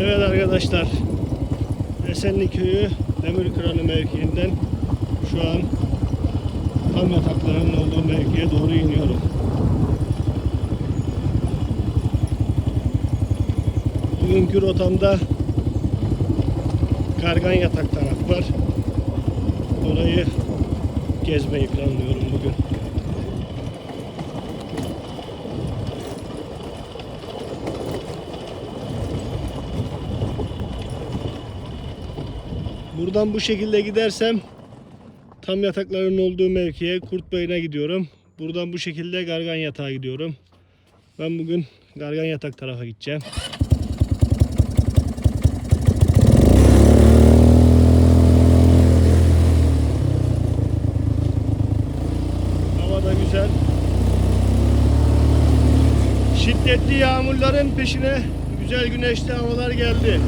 Evet arkadaşlar. Esenli Köyü Demirkıranı mevkiinden şu an tam yataklarının olduğu mevkiye doğru iniyorum. Bugünkü rotamda Kargan Yatak taraf var. Orayı gezmeyi planlıyorum bugün. Buradan bu şekilde gidersem tam yatakların olduğu mevkiye Kurtbayır'a gidiyorum. Buradan bu şekilde Gargan Yatağa gidiyorum. Ben bugün Gargan Yatak tarafa gideceğim. Hava da güzel. Şiddetli yağmurların peşine güzel güneşli havalar geldi.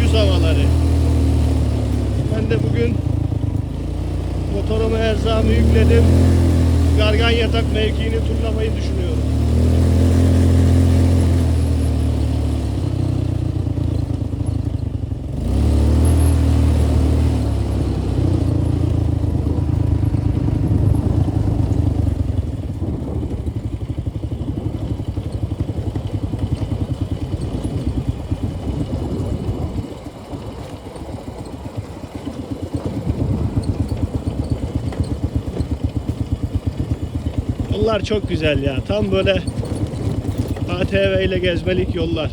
Güz havaları. Ben de bugün motoruma erzağımı yükledim. Gargan yatak mevkiini turlamayı düşünüyorum. Yollar çok güzel ya. Tam böyle ATV ile gezmelik yollar.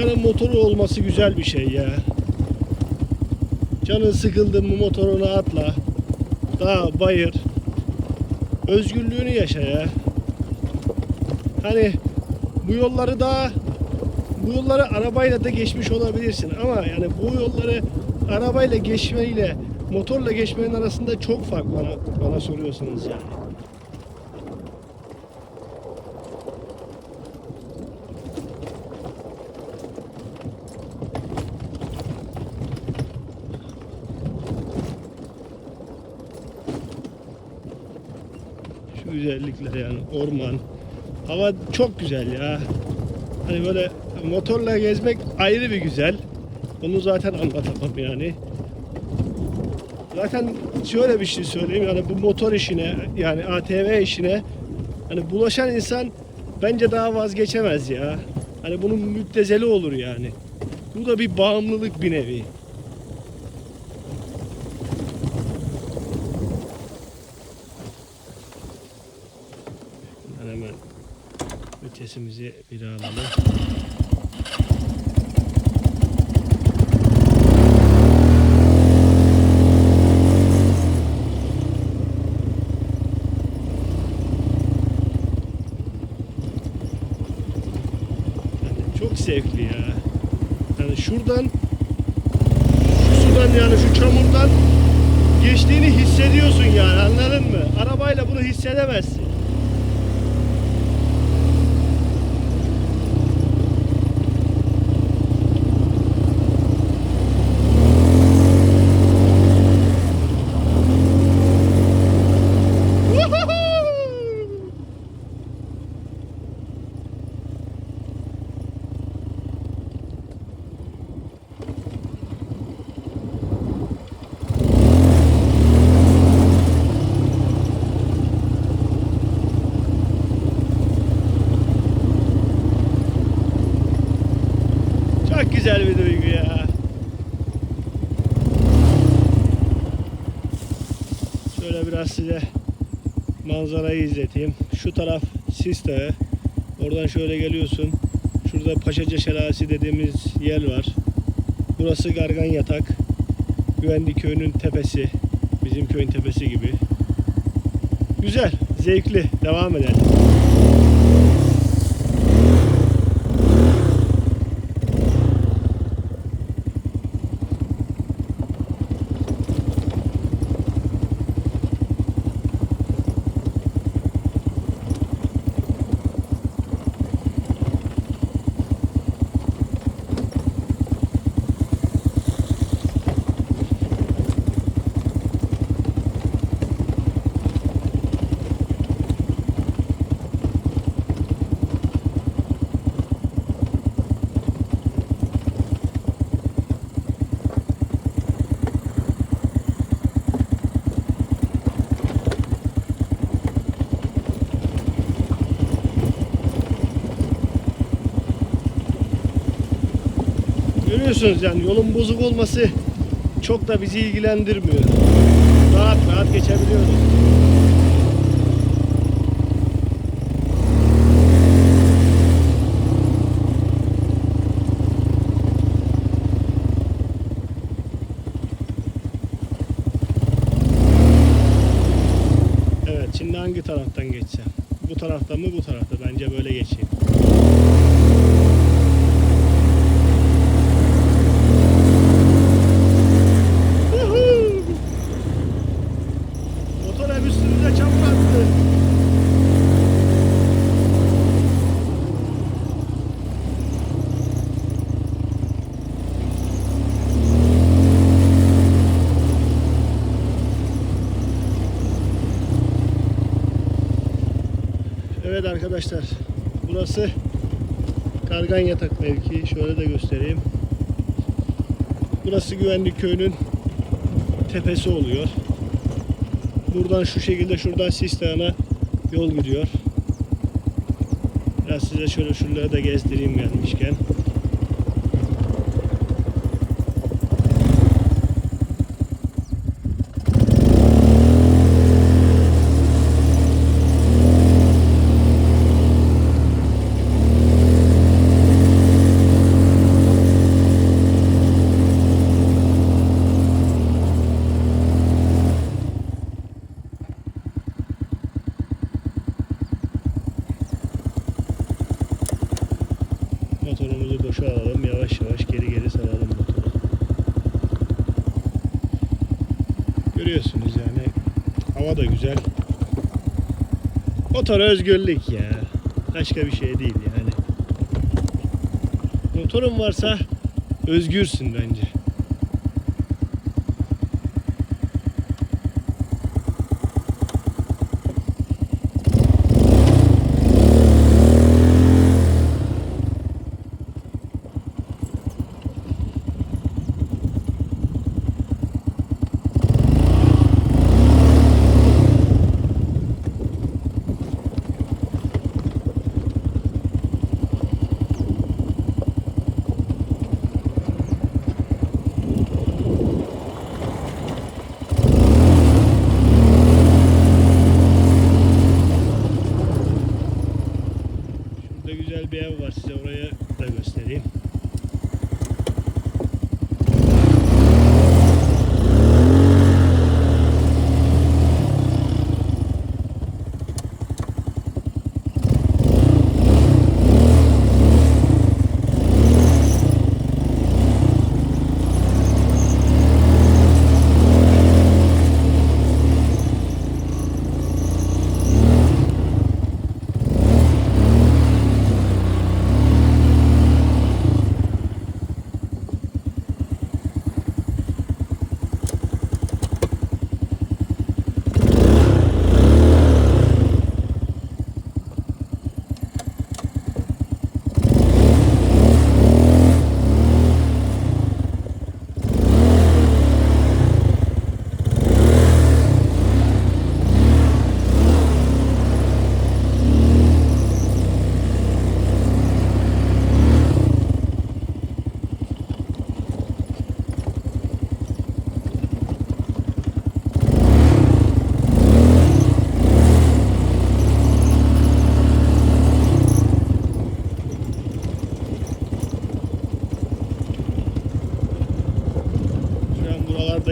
İnsanın motoru olması güzel bir şey ya. Canın sıkıldı mı motorunu atla. Dağ, bayır. Özgürlüğünü yaşa ya. Hani bu yolları da bu yolları arabayla da geçmiş olabilirsin ama yani bu yolları arabayla geçmeyle motorla geçmenin arasında çok fark bana, bana soruyorsunuz yani. Şu güzellikler yani orman. Hava çok güzel ya. Hani böyle motorla gezmek ayrı bir güzel. Onu zaten anlatamam yani. Zaten şöyle bir şey söyleyeyim yani bu motor işine yani ATV işine hani bulaşan insan bence daha vazgeçemez ya. Hani bunun müptezeli olur yani. Bu da bir bağımlılık bir nevi. Ben hemen vitesimizi bir alalım. Yani çok zevkli ya. Şu sudan yani şu çamurdan geçtiğini hissediyorsun yani anladın mı? Arabayla bunu hissedemezsin. Biraz size manzarayı izleteyim. Şu taraf Sis Dağı. Oradan şöyle geliyorsun. Şurada Paşaca Şelalesi dediğimiz yer var. Burası Gargan Yatak. Güvenli köyünün tepesi. Bizim köyün tepesi gibi. Güzel, zevkli. Devam edelim. Görüyorsunuz yani yolun bozuk olması çok da bizi ilgilendirmiyor. Rahat rahat geçebiliyoruz. Evet şimdi hangi taraftan geçsem? Bu taraftan mı bu tarafta? Bence böyle geçeyim. Evet arkadaşlar burası Kargan Yatak mevkii. Şöyle de göstereyim. Burası Güvenlik Köyü'nün tepesi oluyor. Buradan şu şekilde şuradan Sistan'a yol gidiyor. Biraz size şöyle şuraları da gezdireyim gelmişken. Motorumuzu boşa alalım. Yavaş yavaş geri geri saralım motoru. Görüyorsunuz yani hava da güzel. Motor özgürlük ya. Başka bir şey değil yani. Motorun varsa özgürsün bence.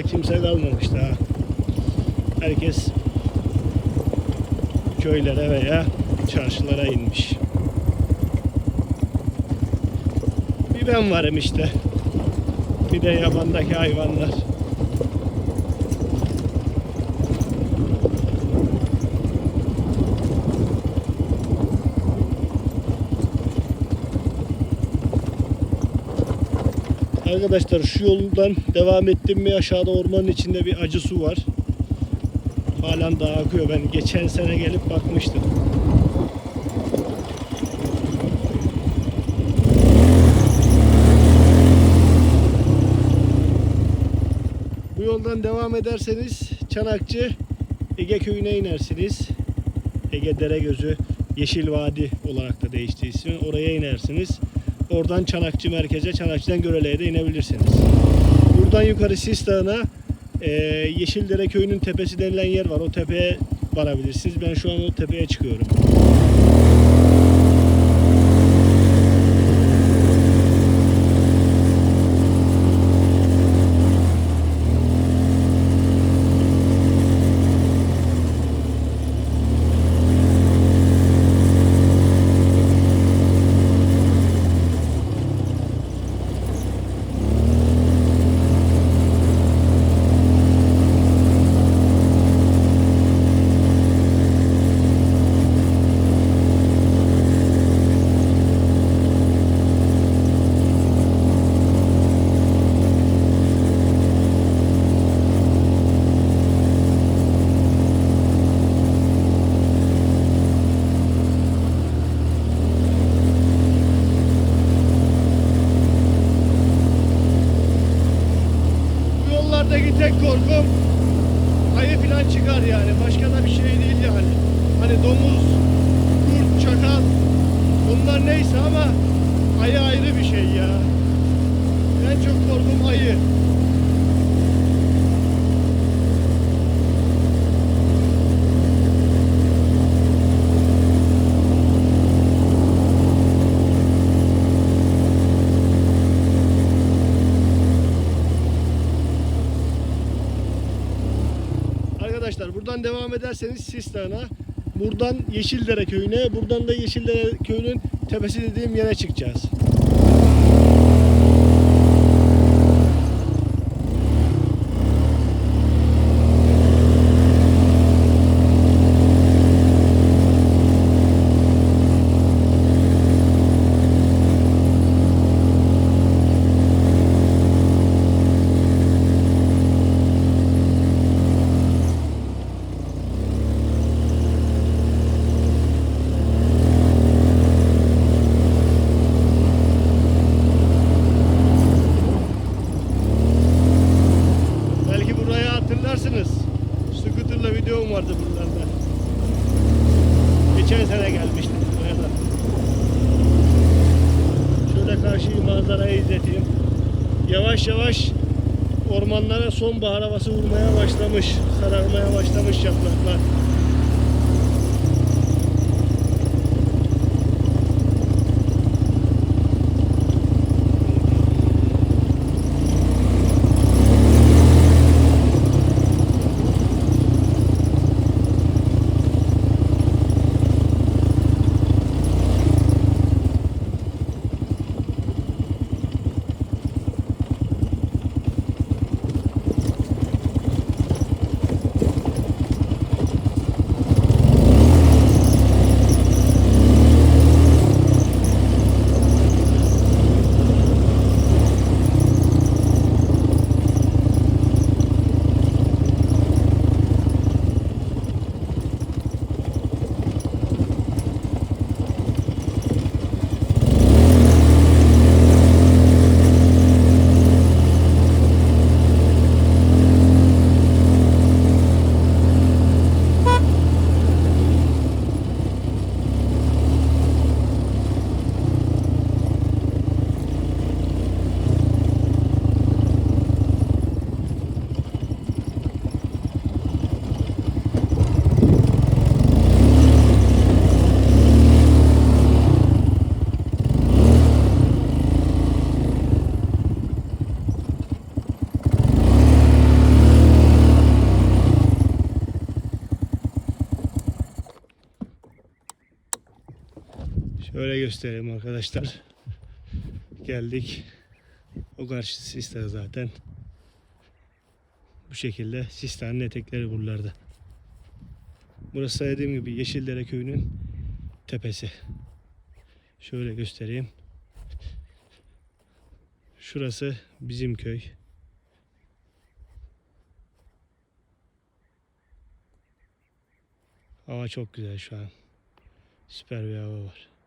Kimse kalmamış daha. Herkes köylere veya çarşılara inmiş. Bir ben varım işte. Bir de yabandaki hayvanlar. Arkadaşlar şu yoldan devam ettim mi aşağıda ormanın içinde bir acı su var. Halen daha akıyor. Ben geçen sene gelip bakmıştım. Bu yoldan devam ederseniz Çanakçı Ege köyüne inersiniz. Ege Deregözü Yeşil Vadi olarak da değişti ismi. Oraya inersiniz. Oradan Çanakçı merkeze, Çanakçı'dan Görele'ye de inebilirsiniz. Buradan yukarı Sis Dağı'na e, Yeşildere köyünün tepesi denilen yer var. O tepeye varabilirsiniz. Ben şu an o tepeye çıkıyorum. Bu yollardaki tek korkum ayı falan çıkar yani. Başka da bir şey değil yani. Hani domuz, kurt, çakal bunlar neyse ama ayı ayrı bir şey ya. En çok korkum ayı. Arkadaşlar buradan devam ederseniz Sis Dağı'na, buradan Yeşildere köyüne, buradan da Yeşildere köyünün tepesi dediğim yere çıkacağız. Sonbahar havası vurmaya başlamış. Sararmaya başlamış yapraklar. Şöyle göstereyim arkadaşlar. Geldik. O karşı Sistan zaten. Bu şekilde Sistan'ın etekleri buralarda. Burası dediğim gibi Yeşildere köyünün tepesi. Şöyle göstereyim. Şurası bizim köy. Hava çok güzel şu an. Süper bir hava var.